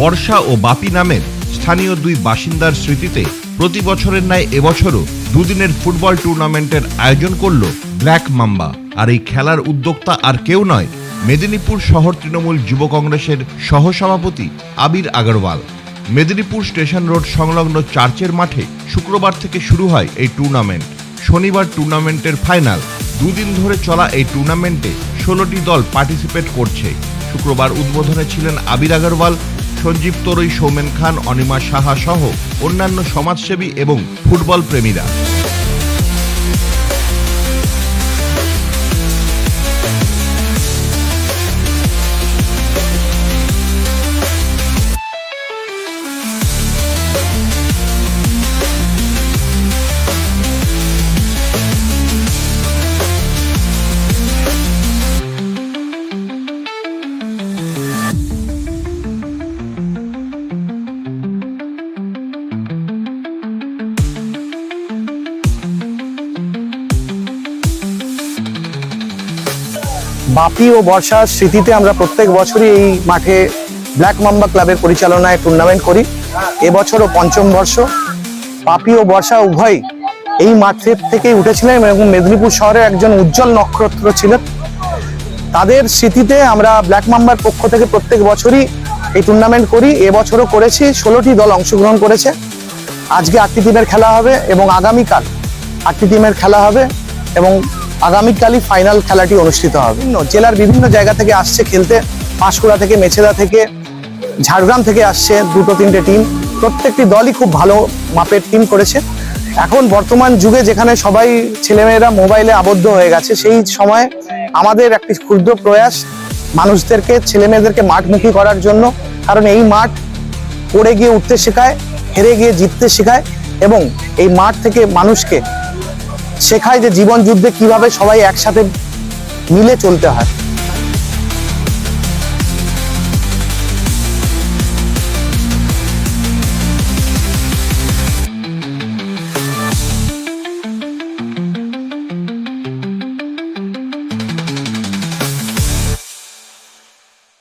বর্ষা ও বাপি নামের স্থানীয় দুই বাসিন্দার স্মৃতিতে প্রতি বছরের ন্যায় এবছরও দুদিনের ফুটবল টুর্নামেন্টের আয়োজন করল ব্ল্যাক মাম্বা। আর এই খেলার উদ্যোক্তা আর কেউ নয়, মেদিনীপুর শহর তৃণমূল যুব কংগ্রেসের সহসভাপতি আবির আগরওয়াল। মেদিনীপুর স্টেশন রোড সংলগ্ন চার্চের মাঠে শুক্রবার থেকে শুরু হয় এই টুর্নামেন্ট। শনিবার টুর্নামেন্টের ফাইনাল। দুদিন ধরে চলা এই টুর্নামেন্টে ষোলোটি দল পার্টিসিপেট করছে। শুক্রবার উদ্বোধনে ছিলেন আবির আগরওয়াল সঞ্জীব তরই সৌমেন খান অনিমা সাহা সহ অন্যান্য সমাজসেবী এবং ফুটবল প্রেমীরা বাপি ও বর্ষার স্মৃতিতে আমরা প্রত্যেক বছরই এই মাঠে ব্ল্যাক মাম্বা ক্লাবের পরিচালনায় টুর্নামেন্ট করি। এবছরও পঞ্চম বর্ষ। বাপি ও বর্ষা উভয় এই মাঠের থেকেই উঠেছিলেন এবং মেদিনীপুর শহরে একজন উজ্জ্বল নক্ষত্র ছিলেন। তাদের স্মৃতিতে আমরা ব্ল্যাক মাম্বার পক্ষ থেকে প্রত্যেক বছরই এই টুর্নামেন্ট করি। এবছরও করেছি, ষোলোটি দল অংশগ্রহণ করেছে। আজকে আটটি টিমের খেলা হবে এবং আগামীকাল আটটি টিমের খেলা হবে এবং আগামীকালই ফাইনাল খেলাটি অনুষ্ঠিত হবে। জেলার বিভিন্ন জায়গা থেকে আসছে খেলতে। পাঁশকুড়া থেকে, মেছেদা থেকে, ঝাড়গ্রাম থেকে আসছে দুটো তিনটে টিম প্রত্যেকটি দলই খুব ভালো মাপের টিম করেছে। এখন বর্তমান যুগে যেখানে সবাই ছেলেমেয়েরা মোবাইলে আবদ্ধ হয়ে গেছে, সেই সময় আমাদের একটি ক্ষুদ্র প্রয়াস মানুষদেরকে, ছেলেমেয়েদেরকে মাঠমুখী করার জন্য। কারণ এই মাঠ পড়ে গিয়ে উঠতে শেখায়, হেরে গিয়ে জিততে শেখায় এবং এই মাঠ থেকে মানুষকে শেখায় যে জীবন যুদ্ধে কীভাবে সবাই একসাথে মিলে চলতে হয়।